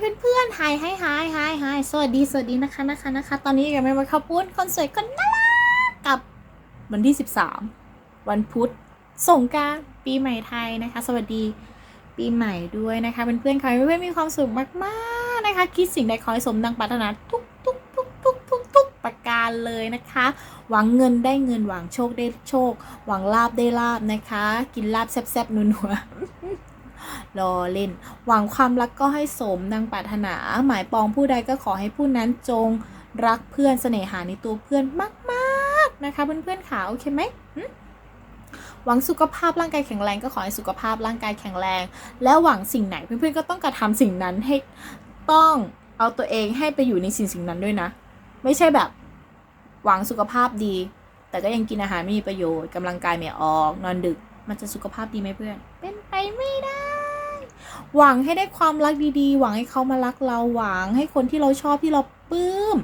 เพื่อนๆไฮไฮไฮไฮไฮสวัสดีสวัสดีนะคะนะคะนะคะ ตอนนี้กับแม่มาข้าวปุ้นคนสวยคนน่ารักกับวันที่ 13 วันพุธส่งการปีใหม่ไทยนะคะ สวัสดีปีใหม่ด้วยนะคะเพื่อนๆขอให้เพื่อนๆมีความสุขมากๆนะคะ คิดสิ่งใดขอให้สมดังปรารถนาทุกทุกทุกทุกทุกทุกประการเลยนะคะ หวังเงินได้เงินหวังโชคได้โชค หวังลาบได้ลาบนะคะ กินลาบแซ่บๆนัวๆ รอเล่น หวังความรักก็ให้สมดังปรารถนา หมายปองผู้ใดก็ขอให้ผู้นั้นจงรักเพื่อนเสน่หาในตัวเพื่อนมากๆนะคะเพื่อนๆขาโอเคไหมหวังสุขภาพร่างกายแข็งแรงก็ขอให้สุขภาพร่างกายแข็งแรง และหวังสิ่งไหนเพื่อนๆก็ต้องกระทำสิ่งนั้นให้ต้องเอาตัวเองให้ไปอยู่ในสิ่งสิ่งนั้นด้วยนะ ไม่ใช่แบบ หวังสุขภาพดี แต่ก็ยังกินอาหารไม่มีประโยชน์กำลังกายไม่ออก นอนดึก มันจะสุขภาพดีไหมเพื่อน เป็นไปไม่ได้ หวังให้ได้ความรักดีๆ หวังให้เขามารักเราหวังให้คนที่เราชอบที่เราปลื้ม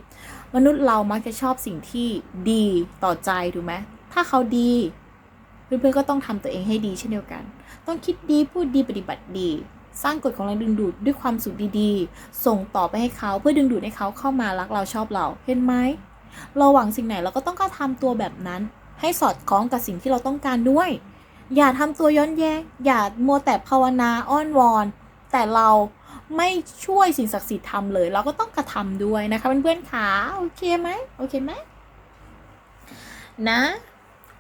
มนุษย์เรามักจะชอบสิ่งที่ดีต่อใจถูกไหมถ้าเขาดีเพื่อนๆก็ต้องทำตัวเองให้ดีเช่นเดียวกัน ต้องคิดดีพูดดีปฏิบัติดี สร้างกฎของแรงดึงดูดด้วยความสุขดีๆ ส่งต่อไปให้เขาเพื่อดึงดูดให้เขาเข้ามารักเราชอบเราเห็นไหมเราหวังสิ่งไหนเราก็ต้องกระทำตัวแบบนั้น ให้สอดคล้องกับสิ่งที่เราต้องการด้วย อย่าทำตัวย้อนแย้งอย่ามัวแต่ภาวนาอ้อนวอน แต่เราไม่ช่วยสิ่งศักดิ์สิทธิ์ทำเลย เราก็ต้องกระทำด้วยนะคะเพื่อนๆขาโอเคไหมโอเคไหมนะ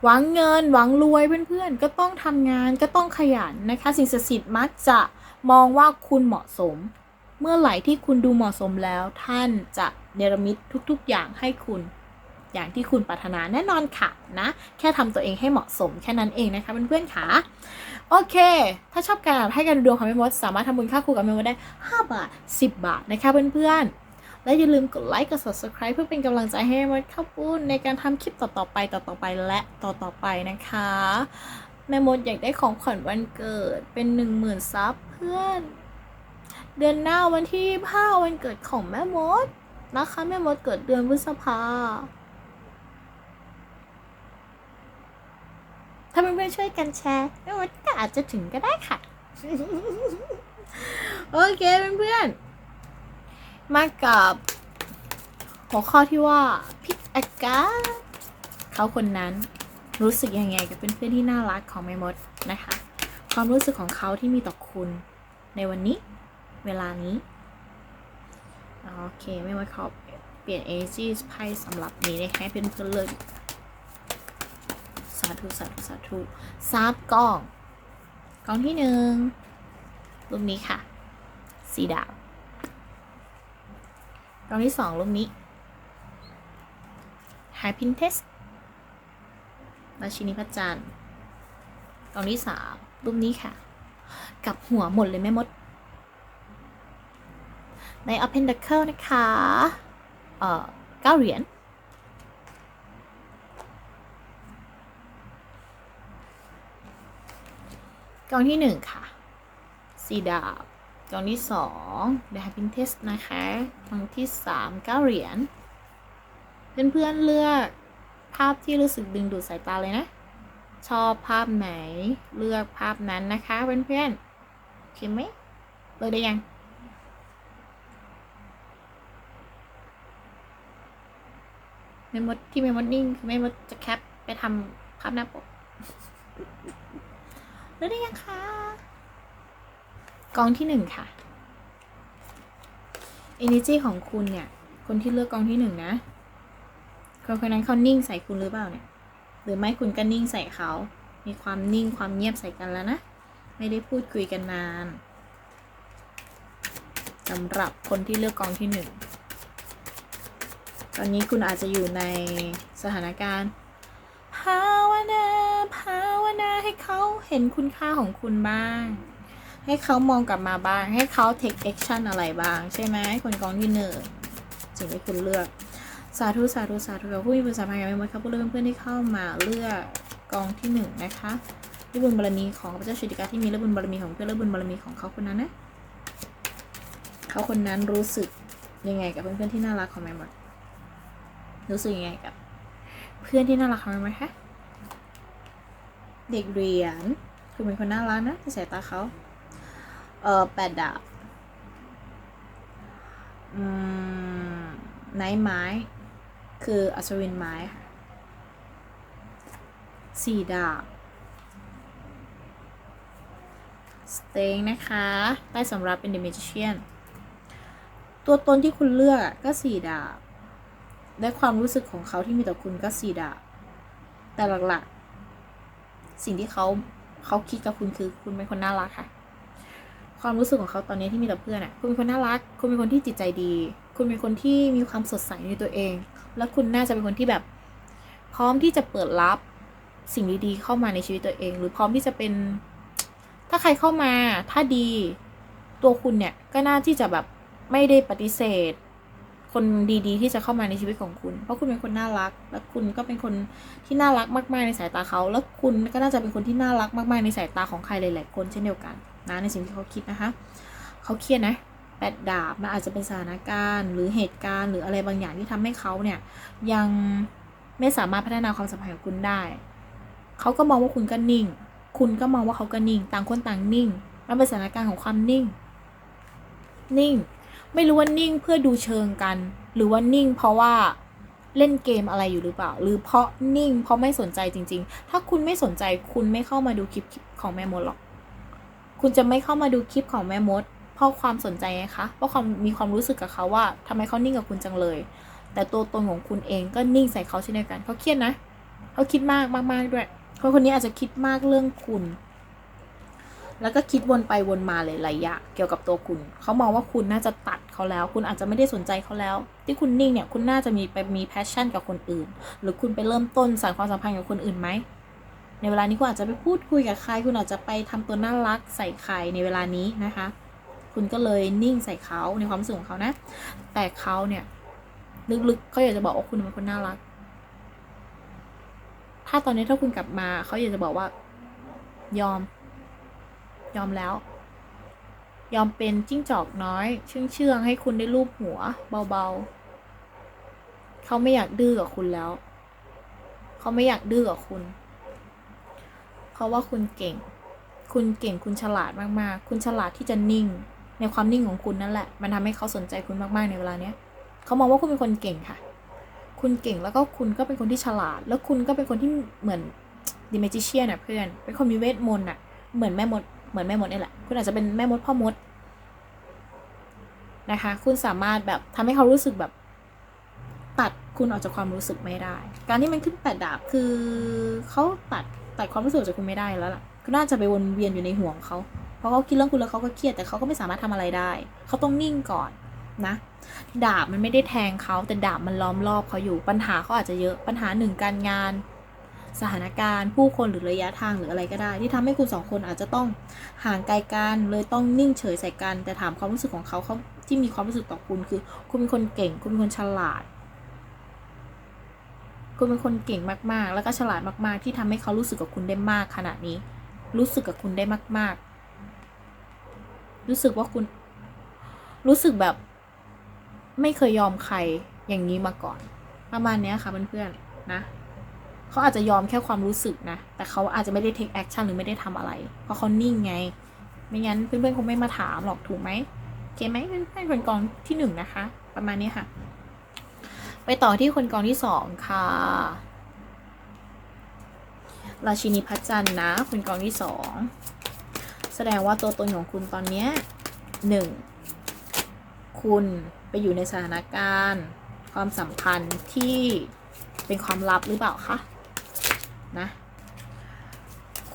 หวังเงินหวังรวยเพื่อนๆ ก็ต้องทำงานก็ต้องขยันนะคะ สิ่งศักดิ์สิทธิ์มักจะมองว่าคุณเหมาะสม เมื่อไหร่ที่คุณดูเหมาะสมแล้ว ท่านจะเนรมิตทุกๆอย่างให้คุณ อย่างที่คุณปรารถนาแน่นอนค่ะนะ แค่ทำตัวเองให้เหมาะสมแค่นั้นเองนะคะเพื่อนๆค่ะโอเค ถ้าชอบการให้การดูดวงของแม่มด สามารถทำบุญค่าครูกับแม่มดได้ 5 บาท 10 บาทนะคะเพื่อนๆ และอย่าลืมกดไลค์กด subscribe เพื่อเป็นกำลังใจให้แม่มดข้าวปุ้นในการทำคลิปต่อๆไปต่อๆไปและต่อๆไปนะคะ แม่มดอยากได้ของขวัญวันเกิดเป็น 1 0,000ซับเพื่อน เดือนหน้าวันที่5วันเกิดของแม่มดนะคะแม่มดเกิดเดือนพฤษภา ถ้าเพื่อนๆช่วยกันแชร์ม่มดก็อาจจะถึงก็ได้ค่ะ โอเคเพื่อนๆ มากับหัวข้อที่ว่าพิกอากาศเขาคนนั้นรู้สึกยังไงกับเพื่อนๆที่น่ารักของแม่มดนะคะ ความรู้สึกของเขาที่มีต่อคุณในวันนี้ เวลานี้โอเคไม่ว่าเขาเปลี่ยนเอจีไพ่สำหรับนี้ได้ให้เพื่อนๆเลย สาธุสาธุสาธุซับกล้อง กล้องที่หนึ่งรูปนี้ค่ะ สีดาวกล้องที่สองรูปนี้ High p i n t e s t ราชินีพระจันทร์กล้องที่สามรูปนี้ค่ะ กับหัวหมดเลยแม่มด ใน Open d a c l e นะคะ เอ่อเก้าเหรียญ องที่หนึ่งค่ะสีดาบกองที่สองเดฮ p พินเทสนะคะกองที่สามเก้าเหรียญเพื่อนๆเลือกภาพที่รู้สึกดึงดูดสายตาเลยนะ ชอบภาพไหนเลือกภาพนั้นนะคะเพื่อนๆโอเคไหมเลือกได้ยังเมมโมที่เมมโมนิ่งคือเมมโมจะแคปไปทำภาพหน้าปก รู้ได้ยังคะกองที่หนึ่งค่ะ energy ของคุณเนี่ย คนที่เลือกกองที่หนึ่งนะคนคนนั้นเขานิ่งใส่คุณหรือเปล่าเนี่ย หรือไม่คุณก็นิ่งใส่เขา มีความนิ่งความเงียบใส่กันแล้วนะ ไม่ได้พูดคุยกันนานสำหรับคนที่เลือกกองที่หนึ่ง ตอนนี้คุณอาจจะอยู่ในสถานการณ์ภาวนาภาวนาให้เขาเห็นคุณค่าของคุณบ้าง ให้เขามองกลับมาบ้าง ให้เขา take action อะไรบ้าง ใช่ไหมคนกองที่หนึ่งสิ่งที่คุณเลือก สาธุสาธุสาธุกับผู้มีบุญสัมพันธ์กับเพื่อนครับผู้เลือกเพื่อนที่เข้ามาเลือกกองที่หนึ่งนะคะด้วยบุญบารมีของพระเจ้าชุติกาที่มีและบุญบารมีของเพื่อนและบุญบารมีของเขาคนนั้นนะเขาคนนั้นรู้สึกยังไงกับเพื่อนๆที่น่ารักของแม่หมดรู้สึกยังไงกับ เพื่อนที่น่ารักของเราไหมคะ เด็กเรียน คือเป็นคนน่ารักนะที่สายตาเขาเออแปดดาบไนท์ไม้ คืออัศวินไม้ค่ะสี่ดาบสเต็งนะคะ ใต้สำรับเป็นเดเมจิเชียนตัวตนที่คุณเลือกก็สี่ดาบ และความรู้สึกของเขาที่มีต่อคุณก็สี่ดาบ แต่หลักๆ สิ่งที่เขาเขาคิดกับคุณคือ คุณเป็นคนน่ารักค่ะ ความรู้สึกของเขาตอนนี้ที่มีต่อเพื่อนอะคุณเป็นคนน่ารัก คุณเป็นคนที่จิตใจดี คุณเป็นคนที่มีความสดใสในตัวเอง แล้วคุณน่าจะเป็นคนที่แบบ พร้อมที่จะเปิดรับสิ่งดีๆเข้ามาในชีวิตตัวเอง หรือพร้อมที่จะเป็น ถ้าใครเข้ามาถ้าดีตัวคุณเนี่ยก็น่าที่จะแบบไม่ได้ปฏิเสธ คนดีๆ ที่จะเข้ามาในชีวิตของคุณ เพราะคุณเป็นคนน่ารัก และคุณก็เป็นคนที่น่ารักมาก ๆ ในสายตาเขา แล้วคุณก็น่าจะเป็นคนที่น่ารักมาก ๆ ในสายตาของใครหลาย ๆ คนเช่นเดียวกันนะในสิ่งที่เขาคิดนะคะเขาเครียดนะแปดดาบมันอาจจะเป็นสถานการณ์ หรือเหตุการณ์ หรืออะไรบางอย่างที่ทำให้เขาเนี่ยยังไม่สามารถพัฒนาความสัมพันธ์กับคุณได้ เขาก็มองว่าคุณก็นิ่ง คุณก็มองว่าเขาก็นิ่ง ต่างคนต่างนิ่ง มันเป็นสถานการณ์ของความนิ่ง นิ่ง ไม่รู้ว่านิ่งเพื่อดูเชิงกัน หรือว่านิ่ง เพราะว่าเล่นเกมอะไรอยู่หรือเปล่า หรือเพราะนิ่ง เพราะไม่สนใจจริง ๆ ถ้าคุณไม่สนใจคุณไม่เข้ามาดูคลิปของแม่มดหรอก คุณจะไม่เข้ามาดูคลิปของแม่มด เพราะความสนใจไงคะเพราะความมีความรู้สึกกับเขาว่าทำไมเขานิ่งกับคุณจังเลย แต่ตัวตนของคุณเองก็นิ่งใส่เขาเช่นเดียวกันเขาเครียดนะเขาคิดมากมากๆด้วยคนคนนี้อาจจะคิดมากเรื่องคุณ แล้วก็คิดวนไปวนมาเลยหลายอย่างเกี่ยวกับตัวคุณ เขามองว่าคุณน่าจะตัดเขาแล้ว คุณอาจจะไม่ได้สนใจเขาแล้ว ที่คุณนิ่งเนี่ย คุณน่าจะมีไปมีแพชชั่นกับคนอื่น หรือคุณไปเริ่มต้นสานความสัมพันธ์กับคนอื่นไหม ในเวลานี้คุณอาจจะไปพูดคุยกับใคร คุณอาจจะไปทำตัวน่ารักใส่ใครในเวลานี้นะคะ คุณก็เลยนิ่งใส่เขาในความรู้สึกของเขานะ แต่เขาเนี่ยลึกๆเขาอยากจะบอกว่าคุณเป็นคนน่ารัก ถ้าตอนนี้ถ้าคุณกลับมาเขาอยากจะบอกว่ายอม ยอมแล้ว ยอมเป็นจิ้งจอกน้อย เชื่องเชื่องให้คุณได้ลูบหัว เบาๆ เขาไม่อยากดื้อกับคุณแล้ว เขาไม่อยากดื้อกับคุณเพราะว่าคุณเก่ง คุณเก่งคุณฉลาดมากๆ คุณฉลาดที่จะนิ่ง ในความนิ่งของคุณนั่นแหละ มันทำให้เขาสนใจคุณมากๆในเวลาเนี้ยเขามองว่าคุณเป็นคนเก่งค่ะ คุณเก่งแล้วก็คุณก็เป็นคนที่ฉลาด แล้วคุณก็เป็นคนที่เหมือนดิเมจิเชียนอะเพื่อน เป็นคนมีเวทมนต์อะ เหมือนแม่มด เหมือนแม่มดนี่แหละ คุณอาจจะเป็นแม่มดพ่อมดนะคะ คุณสามารถแบบทำให้เขารู้สึกแบบ ตัดคุณออกจากความรู้สึกไม่ได้ การที่มันขึ้นแปดดาบคือเขาตัดตัดความรู้สึกจากคุณไม่ได้แล้วล่ะก็น่าจะไปวนเวียนอยู่ในห่วงเขาเพราะเขาคิดเรื่องคุณแล้วเขาก็เครียดแต่เขาก็ไม่สามารถทำอะไรได้ เขาต้องนิ่งก่อนนะ ดาบมันไม่ได้แทงเขาแต่ดาบมันล้อมรอบเขาอยู่ปัญหาเขาอาจจะเยอะปัญหาหนึ่งการงาน สถานการณ์ ผู้คนหรือระยะทางหรืออะไรก็ได้ ที่ทำให้คุณสองคนอาจจะต้องห่างไกลกันเลยต้องนิ่งเฉยใส่กัน แต่ถามความรู้สึกของเขาเขาที่มีความรู้สึกต่อคุณคือ คุณเป็นคนเก่ง คุณเป็นคนฉลาด คุณเป็นคนเก่งมากๆ แล้วก็ฉลาดมากๆ ที่ทำให้เขารู้สึกกับคุณได้มากขนาดนี้ รู้สึกกับคุณได้มาก ๆ รู้สึกว่าคุณ รู้สึกแบบ ไม่เคยยอมใครอย่างนี้มาก่อน ประมาณนี้ค่ะเพื่อนๆนะ เขาอาจจะยอมแค่ความรู้สึกนะ แต่เขาอาจจะไม่ได้ take action หรือไม่ได้ทำอะไร เพราะเขานิ่งไง ไม่งั้นเพื่อนๆคงไม่มาถามหรอกถูกไหมโอเคไหมเพื่อนๆคนกองที่หนึ่งนะคะ ประมาณนี้ค่ะ ไปต่อที่คนกองที่สองค่ะราชินีพัชจันทร์นะคนกองที่สองแสดงว่าตัวตนของคุณตอนเนี้หนึ่งคุณไปอยู่ในสถานการณ์ ความสัมพันธ์ที่เป็นความลับหรือเปล่าคะ นะ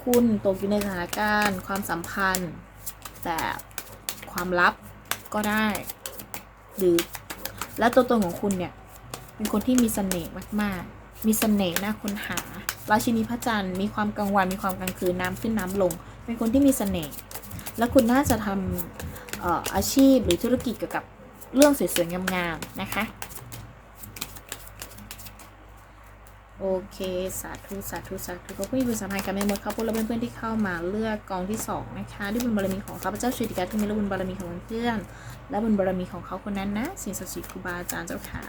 คุณตกอยู่ในสถานการณ์ ความสัมพันธ์แต่ความลับก็ได้ หรือและตัวตนของคุณเนี่ยเป็นคนที่มีเสน่ห์มาก ๆ มีเสน่ห์น่าค้นหา ราชินีพระจันทร์มีความกลางวันมีความกลางคืนน้ำขึ้นน้ำลง เป็นคนที่มีเสน่ห์และคุณน่าจะทำอาชีพหรือธุรกิจเกี่ยวกับเรื่องสวยๆงามๆนะคะ โอเค สาธุสาธุสาธุขอบคุณผู้สัมพันธ์กับแม่มดครับพวกเราเพื่อนๆที่เข้ามาเลือกกองที่สองนะคะด้วยบุญบารมีของข้าพเจ้าชุติกาที่มีและบุญบารมีของเพื่อนและบุญบารมีของเขาคนนั้นนะสิ่งศักดิ์สิทธิ์ครูบาอาจารย์เจ้าขา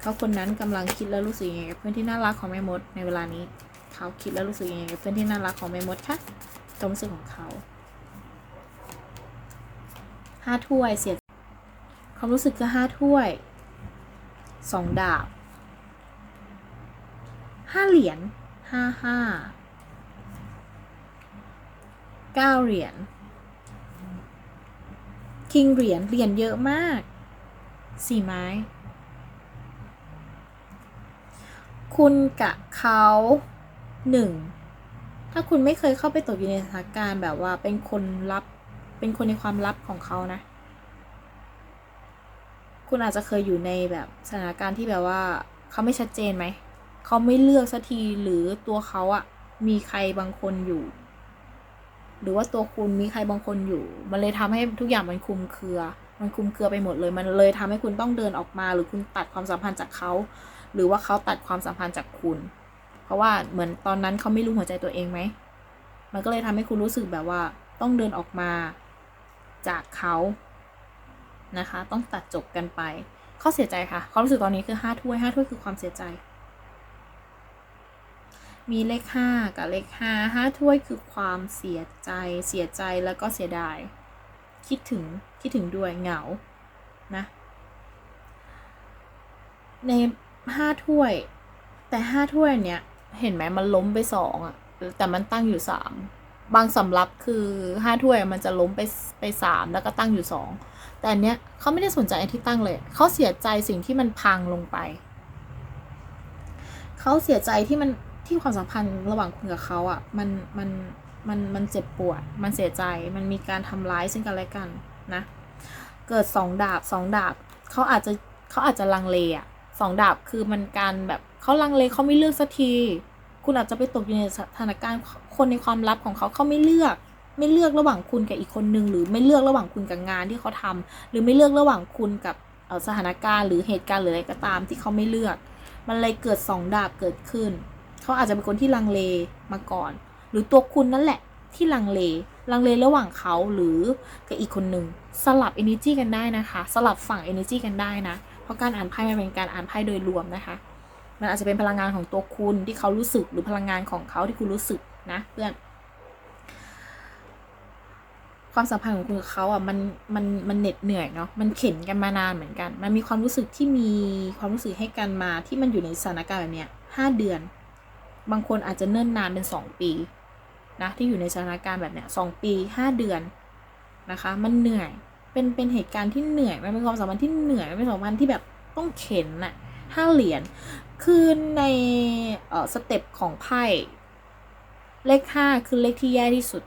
เขาคนนั้นกำลังคิดและรู้สึกยังไงกับเพื่อนที่น่ารักของแม่มดในเวลานี้ เขาคิดและรู้สึกยังไงกับเพื่อนที่น่ารักของแม่มดคะความรู้สึกของเขาห้าถ้วยเสียความรู้สึกคือห้าถ้วยสองดาบ ห้าเหรียญห้าห้าเก้าเหรียญคิงเหรียญเหรียญเยอะมากสี่ไม้ คุณกับเขาหนึ่งถ้าคุณไม่เคยเข้าไปตกอยู่ในสถานการณ์แบบว่าเป็นคนลับ เป็นคนในความลับของเขานะ คุณอาจจะเคยอยู่ในแบบสถานการณ์ที่แบบว่าเขาไม่ชัดเจนไหม เขาไม่เลือกสักทีหรือตัวเขาอะมีใครบางคนอยู่ หรือว่าตัวคุณมีใครบางคนอยู่ มันเลยทำให้ทุกอย่างมันคุมเครือ มันคุมเครือไปหมดเลย มันเลยทำให้คุณต้องเดินออกมา หรือคุณตัดความสัมพันธ์จากเขา หรือว่าเขาตัดความสัมพันธ์จากคุณ เพราะว่าเหมือนตอนนั้นเขาไม่รู้หัวใจตัวเองไหม มันก็เลยทำให้คุณรู้สึกแบบว่าต้องเดินออกมาจากเขานะคะ ต้องตัดจบกันไป เขาเสียใจค่ะ ความรู้สึกตอนนี้คือห้าถ้วยห้าถ้วยคือความเสียใจ มีเลขห้ากับเลขห้าถ้วยคือความเสียใจเสียใจแล้วก็เสียดาย คิดถึงคิดถึงด้วยเหงานะในห้าถ้วย แต่ห้าถ้วยเนี้ยเห็นไหมมันล้มไปสองอะแต่มันตั้งอยู่สามบางสำรับคือห้าถ้วยมันจะล้มไปไปสามแล้วก็ตั้งอยู่สองแต่อันเนี้ยเขาไม่ได้สนใจไอ้ที่ตั้งเลย เขาเสียใจสิ่งที่มันพังลงไป เขาเสียใจที่มัน ที่ความสัมพันธ์ระหว่างคุณกับเขาอะ่ะมันมันมันมันเจ็บปวด มันเสียใจ มันมีการทำร้ายซึ่งกันและกันนะ เกิดสองดาบสองดาบเขาอาจจะเขาอาจจะลังเลอะสองดาบคือมันการแบบเขาลังเลเขาไม่เลือกสักที คุณอาจจะไปตกอยู่ในสถานการณ์คนในความลับของเขาเขาไม่เลือกไม่เลือกระหว่างคุณกับอีกคนนึง หรือไม่เลือกระหว่างคุณกับงานที่เขาทำหรือไม่เลือกระหว่างคุณกับสถานการณ์หรือเหตุการณ์หรืออะไรก็ตามที่เขาไม่เลือก มันเลยเกิดสองดาบเกิดขึ้น เขาอาจจะเป็นคนที่ลังเลมาก่อน หรือตัวคุณนั่นแหละที่ลังเล ลังเลระหว่างเขาหรือกับอีกคนหนึ่งสลับ energy กันได้นะคะ สลับฝั่ง energy กันได้นะ เพราะการอ่านไพ่มันเป็นการอ่านไพ่โดยรวมนะคะ มันอาจจะเป็นพลังงานของตัวคุณที่เขารู้สึกหรือพลังงานของเขาที่คุณรู้สึกนะเพื่อน ความสัมพันธ์ของคุณกับเขาอะมันมันมันเหน็ดเหนื่อยเนาะมันเข็นกันมานานเหมือนกัน มันมีความรู้สึกที่มีความรู้สึกให้กันมาที่มันอยู่ในสถานการณ์แบบเนี้ยห้าเดือน บางคนอาจจะเนิ่นนานเป็นสองปีนะที่อยู่ในสถานการณ์แบบเนี้ยสองปีห้าเดือนนะคะมันเหนื่อยเป็นเป็นเหตุการณ์ที่เหนื่อยมันเป็นความสัมพันธ์ที่เหนื่อยมันเป็นความสัมพันธ์ที่แบบต้องเข็นน่ะห้าเหรียญคือในเอ่อสเต็ปของไพ่เลขห้าคือเลขที่แย่ที่สุด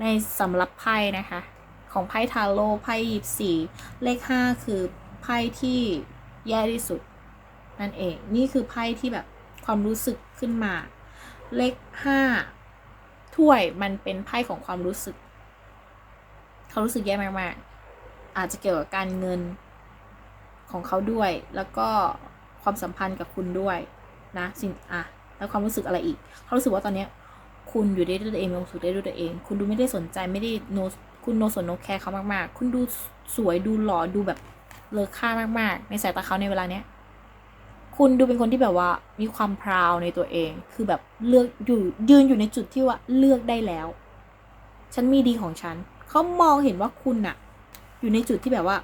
ในสำหรับไพ่นะคะ ของไพ่ทาโร่ไพ่ยิบสี่เลขห้าคือไพ่ที่แย่ที่สุดนั่นเองนี่คือไพ่ที่แบบ ความรู้สึกขึ้นมา เลขห้าถ้วยมันเป็นไพ่ของความรู้สึก เขารู้สึกแย่มากๆ อาจจะเกี่ยวกับการเงินของเขาด้วย แล้วก็ความสัมพันธ์กับคุณด้วยนะสิ่งอะแล้วความรู้สึกอะไรอีก เขารู้สึกว่าตอนเนี้ยคุณอยู่ได้ด้วยตัวเองมีความสุขได้ด้วยตัวเอง คุณดูไม่ได้สนใจไม่ได้โนคุณโนสนโนแคร์เขามากๆ คุณดูสวยดูหล่อดูแบบเลอค่ามากๆ ในสายตาเขาในเวลาเนี้ย คุณดูเป็นคนที่แบบว่ามีความพราวในตัวเอง คือแบบเลือกอยู่ยืนอยู่ในจุดที่ว่าเลือกได้แล้ว ฉันมีดีของฉัน เขามองเห็นว่าคุณน่ะอยู่ในจุดที่แบบว่า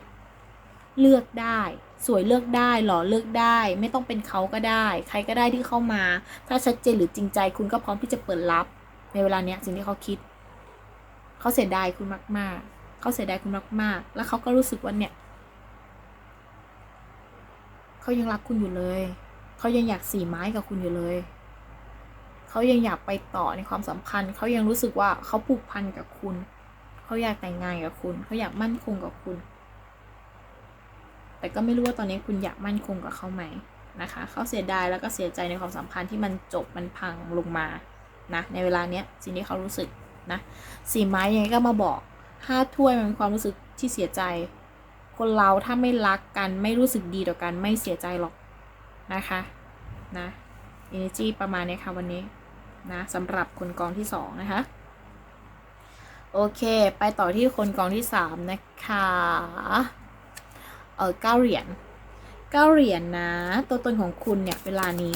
เลือกได้ สวยเลือกได้หล่อเลือกได้ ไม่ต้องเป็นเขาก็ได้ ใครก็ได้ที่เข้ามา ถ้าชัดเจนหรือจริงใจ คุณก็พร้อมที่จะเปิดรับ ในเวลาเนี้ยสิ่งที่เขาคิด เขาเสียดายคุณมาก ๆ เขาเสียดายคุณมาก ๆ แล้วเขาก็รู้สึกว่าเนี่ย เขายังรักคุณอยู่เลย เขายังอยากสีไม้กับคุณอยู่เลย เขายังอยากไปต่อในความสัมพันธ์ เขายังรู้สึกว่าเขาผูกพันกับคุณ เขาอยากแต่งงานกับคุณ เขาอยากมั่นคงกับคุณ แต่ก็ไม่รู้ว่าตอนนี้คุณอยากมั่นคงกับเขาไหมนะคะ เขาเสียดายแล้วก็เสียใจในความสัมพันธ์ที่มันจบมันพังลงมานะในเวลาเนี้ยสิ่งที่เขารู้สึกนะสีไม้ยังไงก็มาบอกห้าถ้วยมันเป็นความรู้สึกที่เสียใจ คนเราถ้าไม่รักกันไม่รู้สึกดีต่อกันไม่เสียใจหรอกนะคะนะ energy ประมาณนี้ค่ะวันนี้นะสำหรับคนกองที่สองนะคะ โอเค ไปต่อที่คนกองที่สามนะคะเออเก้าเหรียญเก้าเหรียญนะ ตัวตนของคุณเนี่ยเวลานี้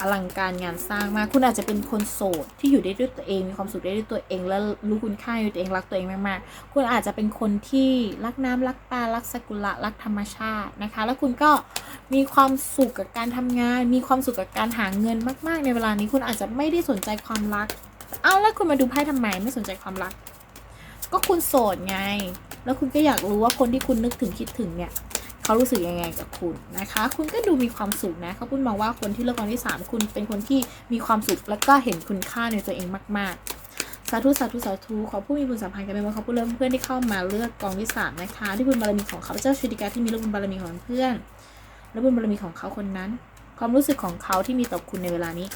อลังการงานสร้างมาก คุณอาจจะเป็นคนโสดที่อยู่ได้ด้วยตัวเองมีความสุขได้ด้วยตัวเอง และรู้คุณค่าในตัวเองรักตัวเองมากๆ คุณอาจจะเป็นคนที่รักน้ำรักปลารักสกุละรักธรรมชาตินะคะ แล้วคุณก็มีความสุขกับการทำงาน มีความสุขกับการหาเงินมาก ๆ ในเวลานี้คุณอาจจะไม่ได้สนใจความรัก เอาแล้วคุณมาดูไพ่ทำไมไม่สนใจความรัก ก็คุณโสดไง แล้วคุณก็อยากรู้ว่าคนที่คุณนึกถึงคิดถึงเนี่ย เขารู้สึกยังไงกับคุณนะคะ คุณก็ดูมีความสุขนะเขาพูดมองว่าคนที่เลือกกองที่สามคุณเป็นคนที่มีความสุขแล้วก็เห็นคุณค่าในตัวเองมากๆสาธุสาธุสาธุขอผู้มีบุญสัมพันธ์กันเป็นว่าเขาผู้เริ่มเพื่อนที่เข้ามาเลือกกองที่สามนะคะที่บุญบารมีของเขาเจ้าชุติกาที่มีเรื่องบุญบารมีของเพื่อน และบุญบารมีของเขาคนนั้น ความรู้สึกของเขาที่มีต่อคุณในเวลานี้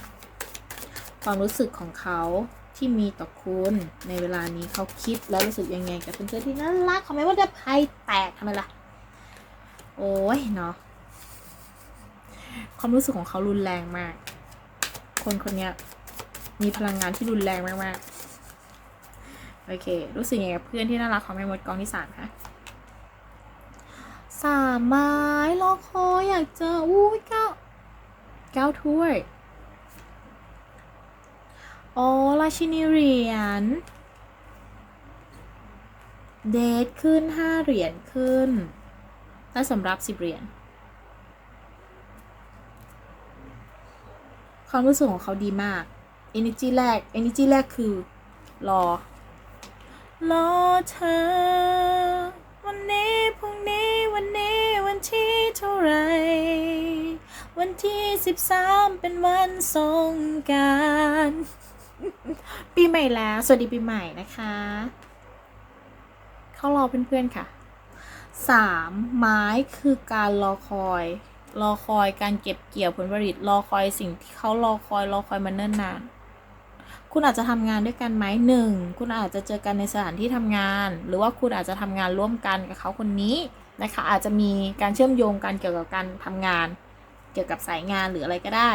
ความรู้สึกของเขาที่มีต่อคุณในเวลานี้เขาคิดแล้วรู้สึกยังไงกับเพื่อนๆที่น่ารักเขาไม่ว่าจะไพ่แตกทำไมล่ะ โอ้ยเนาะความรู้สึกของเขารุนแรงมาก คนคนนี้มีพลังงานที่รุนแรงมากๆ โอเค รู้สึกยังไงกับเพื่อนที่น่ารักของแม่มดกองที่สามคะสามไม้รอคอยอยากเจออุ้ยเก้าเก้าถ้วยอ๋อราชินีเหรียญเดทขึ้นห้าเหรียญขึ้น และสำหรับสิบเหรียญความรู้สึกของเขาดีมาก energy แรก energy แรกคือ รอ รอเธอ วันนี้พรุ่งนี้วันนี้วันที่เท่าไร วันที่สิบสามเป็นวันสงการปีใหม่แล้ว สวัสดีปีใหม่นะคะ เขารอเพื่อนๆค่ะ สามไม้คือการรอคอย รอคอยการเก็บเกี่ยวผลผลิต รอคอยสิ่งที่เขารอคอยรอคอยมาเนิ่นนาน คุณอาจจะทำงานด้วยกันไหมหนึ่งคุณอาจจะเจอกันในสถานที่ทำงาน หรือว่าคุณอาจจะทำงานร่วมกันกับเขาคนนี้นะคะ อาจจะมีการเชื่อมโยงกันเกี่ยวกับการทำงาน เกี่ยวกับสายงานหรืออะไรก็ได้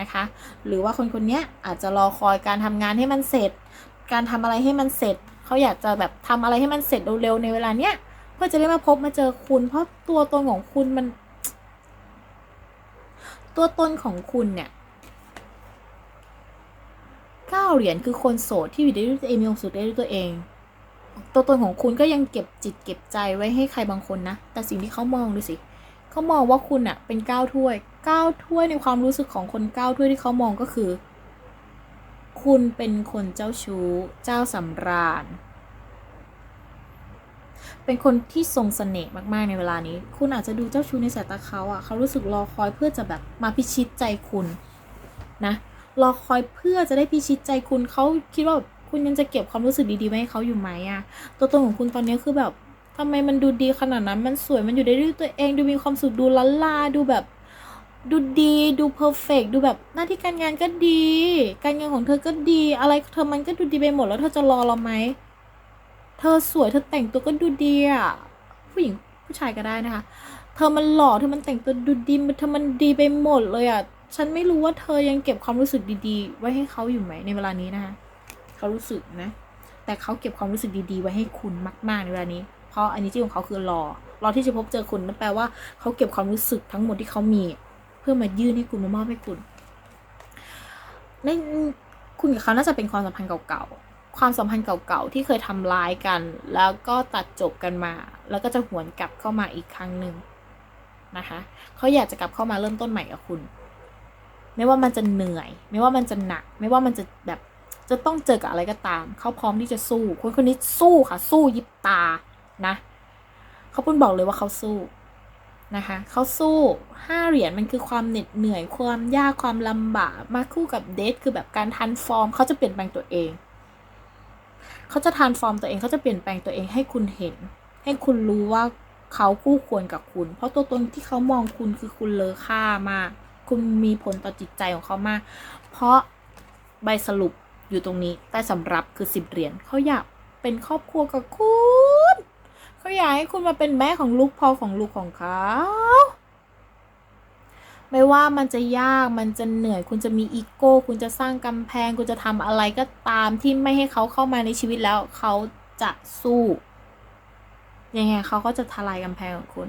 นะคะ หรือว่าคนคนนี้อาจจะรอคอยการทำงานให้มันเสร็จ การทำอะไรให้มันเสร็จ เขาอยากจะแบบทำอะไรให้มันเสร็จเร็วๆในเวลาเนี้ย เพื่อจะได้มาพบมาเจอคุณ เพราะตัวตนของคุณมัน ตัวตนของคุณเนี่ยเก้าเหรียญคือคนโสดที่อยู่ได้ด้วยตัวเองมีความสุขได้ด้วยตัวเอง ตัวตนของคุณก็ยังเก็บจิตเก็บใจไว้ให้ใครบางคนนะ แต่สิ่งที่เขามองดูสิเขามองว่าคุณอะเป็นเก้าถ้วยเก้าถ้วยในความรู้สึกของคนเก้าถ้วยที่เขามองก็คือ คุณเป็นคนเจ้าชู้ เจ้าสำราญ เป็นคนที่ทรงเสน่ห์มากๆในเวลานี้ คุณอาจจะดูเจ้าชู้ในสายตาเขาอะเขารู้สึกรอคอยเพื่อจะแบบมาพิชิตใจคุณนะรอคอยเพื่อจะได้พิชิตใจคุณเขาคิดว่าคุณยังจะเก็บความรู้สึกดีๆไว้ให้เขาอยู่ไหมอะตัวตนของคุณตอนนี้คือแบบทำไมมันดูดีขนาดนั้น มันสวย มันอยู่ได้ด้วยตัวเอง ดูมีความสุข ดูล้านลา ดูแบบ ดูดี ดูเพอร์เฟกดูแบบหน้าที่การงานก็ดี การงินของเธอก็ดี อะไรเธอมันก็ดูดีไปหมด แล้วเธอจะรอเราไหม อสวยเธอแต่งตัวก็ดูดีอะผู้หญิงผู้ชายก็ได้นะคะ เธอมันหล่อเธอมันแต่งตัวดูดีมันเธอมันดีไปหมดเลยอะฉันไม่รู้ว่าเธอยังเก็บความรู้สึกดีๆ ไว้ให้เขาอยู่ไหมในเวลานี้นะคะเขารู้สึกนะ แต่เขาเก็บความรู้สึกดีๆ ไว้ให้คุณมาก ๆ ในเวลานี้ เพราะอันนี้ที่ของเขาคือรอรอที่จะพบเจอคุณนั่นแปลว่าเขาเก็บความรู้สึกทั้งหมดที่เขามี เพื่อมายื่นให้คุณมามอบให้คุณในคุณกับเขาน่าจะเป็นความสัมพันธ์เก่าๆ ความสัมพันธ์เก่าๆที่เคยทำร้ายกัน แล้วก็ตัดจบกันมา แล้วก็จะหวนกลับเข้ามาอีกครั้งหนึ่งนะคะเขาอยากจะกลับเข้ามาเริ่มต้นใหม่กับคุณ ไม่ว่ามันจะเหนื่อย ไม่ว่ามันจะหนัก ไม่ว่ามันจะแบบจะต้องเจอกับอะไรก็ตาม เขาพร้อมที่จะสู้ คนคนนี้สู้ค่ะ สู้ยิบตานะเขาพูดบอกเลยว่าเขาสู้นะคะเขาสู้ห้าเหรียญมันคือความเหน็ดเหนื่อยความยากความลำบากมาคู่กับเดทคือแบบการทันฟอร์มเขาจะเปลี่ยนแปลงตัวเอง เขาจะทันฟอร์มตัวเองเขาจะเปลี่ยนแปลงตัวเองให้คุณเห็น ให้คุณรู้ว่าเขาคู่ควรกับคุณ เพราะตัวตนที่เขามองคุณคือคุณเลอค่ามาก คุณมีผลต่อจิตใจของเขามาก เพราะใบสรุปอยู่ตรงนี้แต่สำรับคือสิบเหรียญเขาอยากเป็นครอบครัวกับคุณเขาอยากให้คุณมาเป็นแม่ของลูกพ่อของลูกของเขา ไม่ว่ามันจะยากมันจะเหนื่อย คุณจะมีอีโก้ คุณจะสร้างกำแพง คุณจะทำอะไรก็ตามที่ไม่ให้เขาเข้ามาในชีวิตแล้วเขาจะสู้ยังไงเขาก็จะทลายกำแพงของคุณ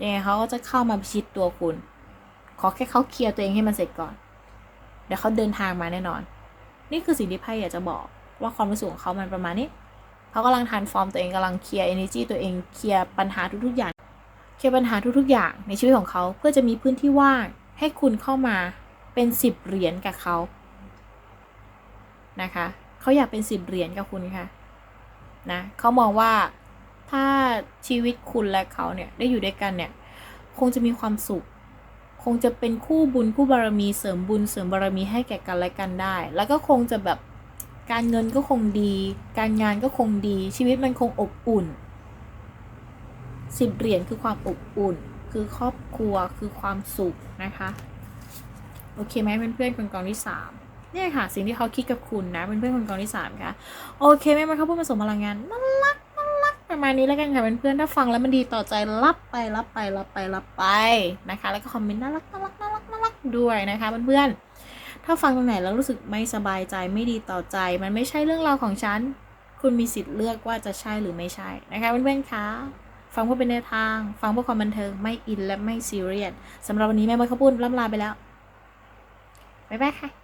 ยังไงเขาก็จะเข้ามาพิชิตตัวคุณ ขอแค่เขาเคลียร์ตัวเองให้มันเสร็จก่อน เดี๋ยวเขาเดินทางมาแน่นอน นี่คือสิ่งที่ไพ่อยากจะบอกว่าความรู้สึกของเขามันประมาณนี้เขากำลังทานฟอร์มตัวเองกำลังเคลียร์ energy ตัวเองเคลียร์ปัญหาทุกๆอย่าง เคลียร์ปัญหาทุกๆอย่างในชีวิตของเขาเพื่อจะมีพื้นที่ว่าง ให้คุณเข้ามาเป็นสิบเหรียญกับเขานะคะเขาอยากเป็นสิบเหรียญกับคุณค่ะนะเขามองว่าถ้าชีวิตคุณและเขาเนี่ยได้อยู่ด้วยกันเนี่ยคงจะมีความสุข คงจะเป็นคู่บุญคู่บารมีเสริมบุญเสริมบารมีให้แก่กันและกันได้ แล้วก็คงจะแบบการเงินก็คงดี การงานก็คงดี ชีวิตมันคงอบอุ่นสิบเหรียญคือความอบอุ่น คือครอบครัวคือความสุขนะคะ โอเคไหมเพื่อนๆคนกองที่สามเนี่ยค่ะ สิ่งที่เขาคิดกับคุณนะเป็นเพื่อนๆคนกองที่สามค่ะโอเคไหมมันเขาพูดผสมพลังงานน่ารักน่ารักประมาณนี้แล้วกันค่ะเพื่อนๆถ้าฟังแล้วมันดีต่อใจรับไปรับไปรับไปรับไปนะคะ แล้วก็คอมเมนต์น่ารักน่ารักน่ารักน่ารักด้วยนะคะเพื่อนๆถ้าฟังตรงไหนแล้วรู้สึกไม่สบายใจไม่ดีต่อใจ มันไม่ใช่เรื่องราวของฉันคุณมีสิทธิ์เลือกว่าจะใช่หรือไม่ใช่นะคะเพื่อนๆคะ ฟังเพื่อเป็นแนวทาง ฟังเพื่อความบันเทิง ไม่อินและไม่ซีเรียสสำหรับวันนี้แม่มดข้าวปุ้นล่ำลาไปแล้ว บ๊ายบายค่ะ